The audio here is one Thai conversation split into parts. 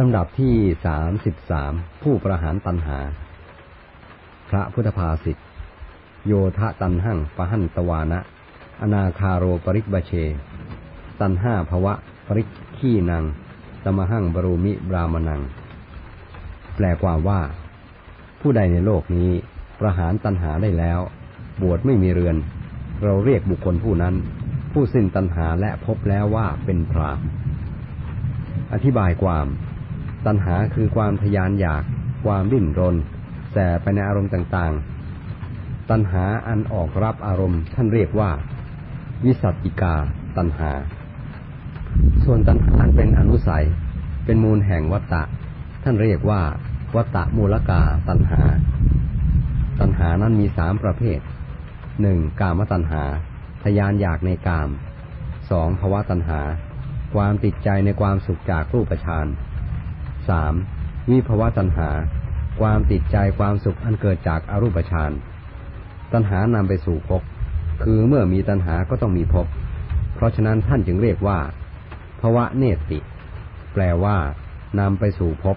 ลำดับที่สามสิบสามผู้ประหารตันหา พระพุทธภาสิทธโยทะตันหั่งปะหันตวานะ อนาคาโรปริกบาเช ตันห้าภวะปริกขี้นังตมหังบรูมิบรามนัง แปลความว่า ผู้ใดในโลกนี้ประหารตันหาได้แล้ว บวชไม่มีเรือน เราเรียกบุคคลผู้นั้น ผู้สิ้นตันหาและพบแล้วว่าเป็นพรามอธิบายความ ตัณหาคือความทยานอยาก ความดิ้นรนแสไปในอารมณ์ต่างๆ ตัณหาอันออกรับอารมณ์ท่านเรียกว่า วิสัตติกาตัณหา ส่วนตัณหาอันเป็นอนุสัย เป็นมูลแห่งวัตตะ ท่านเรียกว่า วัตตะมูลกาตัณหา ตัณหานั้นมีสามประเภทหนึ่งกามตัณหา ทยานอยากในกามสองภวะตัณหา ความติดใจในความสุขจากรูปฌาน สามวิภวะตัณหา ความติดใจความสุขอันเกิดจากอารูปฌานตัณหานำไปสู่ภพคือเมื่อมีตัณหาก็ต้องมีภพเพราะฉะนั้นท่านจึงเรียกว่าภวะเนติ แปลว่านำไปสู่ภพ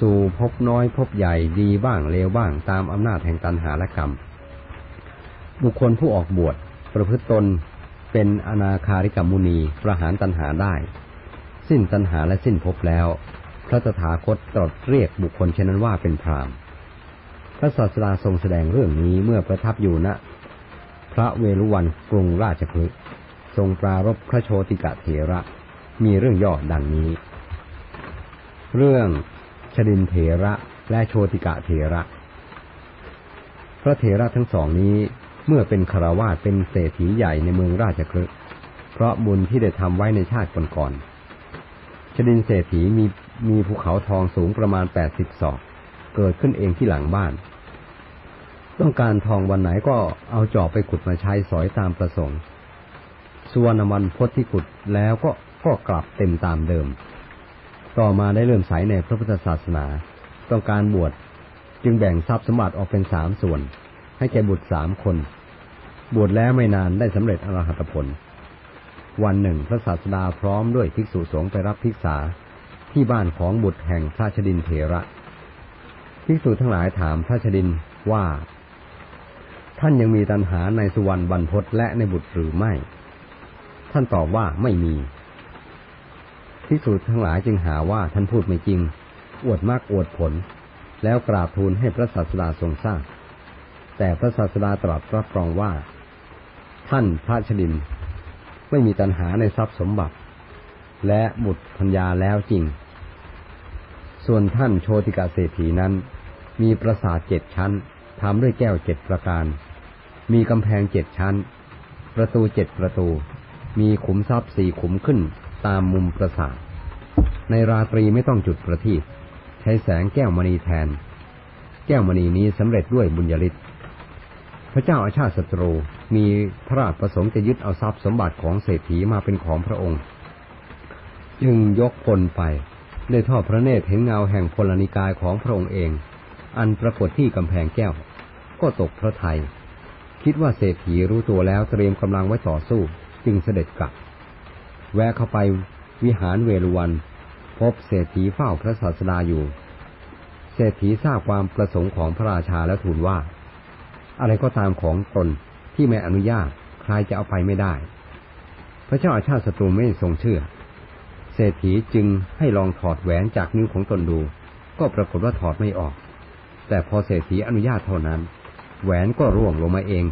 สู่ภพน้อยภพใหญ่ดีบ้างเลวบ้างตามอำนาจแห่งตัณหาและกรรม บุคคลผู้ออกบวชประพฤติตนเป็นอนาคาริกรรมุนีประหารตัณหาได้ สิ้นตัณหาและสิ้นภพแล้ว ระตถาคตตรัสเรียกบุคคลเช่นนั้นว่าเป็นพรามณ์ พระศาสดาทรงแสดงเรื่องนี้เมื่อประทับอยู่ณพระเวรุวันกรุงราชคฤห์ทรงปรารบพระโชติกะเถระ มีเรื่องย่อดังนี้ เรื่องชดินเถระและโชติกะเถระ พระเถระทั้งสองนี้เมื่อเป็นคารวาสเป็นเศรษฐีใหญ่ในเมืองราชคฤห์เพราะบุญที่ได้ทำไว้ในชาติก่อนๆชดินเศรษฐีมี มีภูเขาทองสูงประมาณแปดสิบศอก เกิดขึ้นเองที่หลังบ้าน ต้องการทองวันไหนก็เอาจอบไปขุดมาใช้สอยตามประสงค์ส่วนวันพจน์ที่ขุดแล้วก็ก็กลับเต็มตามเดิม ต่อมาได้เริ่มใสในพระพุทธศาสนา ต้องการบวชจึงแบ่งทรัพย์สมบัติออกเป็นสามส่วน ให้แก่บุตรสามคน บวชแล้วไม่นานได้สำเร็จอรหัตผล วันหนึ่งพระศาสดาพร้อมด้วยภิกษุสงฆ์ไปรับภิกษา ที่บ้านของบุตรแห่งพระชดินเถระภิกษุทั้งหลายถามพระชดินว่า ท่านยังมีตัณหาในสุวรรณบรรพตและในบุตรหรือไม่ ท่านตอบว่าไม่มีภิกษุทั้งหลายจึงหาว่าท่านพูดไม่จริง อวดมากอวดผล แล้วกราบทูลให้พระศาสดาทรงทราบ แต่พระศาสดาตรัสรับรองว่า ท่านพระชดิน ไม่มีตัณหาในทรัพย์สมบัติ และบุตรพัญญาแล้วจริง ส่วนท่านโชติกาเศรษฐีนั้น มีปราสาทเจ็ดชั้นทำด้วยแก้วเจ็ดประการ มีกำแพงเจ็ดชั้น ประตูเจ็ดประตู มีขุมทรัพย์สี่ขุมขึ้นตามมุมปราสาท ในราตรีไม่ต้องจุดประทีปใช้แสงแก้วมณีแทน แก้วมณีนี้สำเร็จด้วยบุญญาลิศพระเจ้าอาชาติศัตรูมีพระราชประสงค์จะยึดเอาทรัพย์สมบัติของเศรษฐีมาเป็นของพระองค์ จึงยกพลไป ได้ทอดพระเนตรเห็นเงาแห่งพลนิกายของพระองค์เอง อันปรากฏที่กำแพงแก้ว ก็ตกพระไทย คิดว่าเศรษฐีรู้ตัวแล้วเตรียมกำลังไว้ต่อสู้จึงเสด็จกลับ แวะเข้าไปวิหารเวรุวัน พบเศรษฐีเฝ้าพระศาสดาอยู่ เศรษฐีทราบความประสงค์ของพระราชาแล้วทูลว่า อะไรก็ตามของตนที่ไม่อนุญาตใครจะเอาไปไม่ได้ พระเจ้าอาชาติศัตรูไม่ทรงเชื่อ เศรษฐีจึงให้ลองถอดแหวนจากนิ้วของตนดู ก็ปรากฏว่าถอดไม่ออก แต่พอเศรษฐีอนุญาตเท่านั้น แหวนก็ร่วงลงมาเอง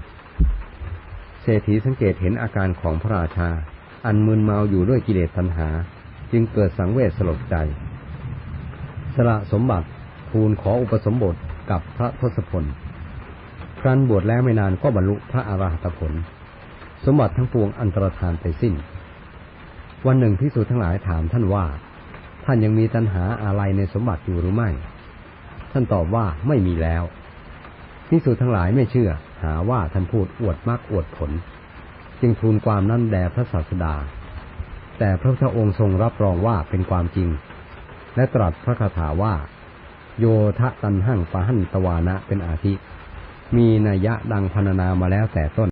เศรษฐีสังเกตเห็นอาการของพระราชา อันมึนเมาอยู่ด้วยกิเลสตัณหา จึงเกิดสังเวชสลดใจ สละสมบัติทูลขออุปสมบทกับพระทศพล ครั้นบวชแล้วไม่นานก็บรรลุพระอรหัตผล สมบัติทั้งปวงอันตรธานไปสิ้น วันหนึ่งพิสูจน์ทั้งหลายถามท่านว่า ท่านยังมีตัณหาอะไรในสมบัติอยู่หรือไม่ ท่านตอบว่าไม่มีแล้วพิสูจน์ทั้งหลายไม่เชื่อ หาว่าท่านพูดอวดมากอวดผล จึงทูลความนั้นแด่พระศาสดา แต่พระพุทธองค์ทรงรับรองว่าเป็นความจริง และตรัสพระคาถาว่า โยทะตันหั่งปะหันตวานะเป็นอาทิ มีนัยยะดังพรรณนามาแล้วแต่ต้น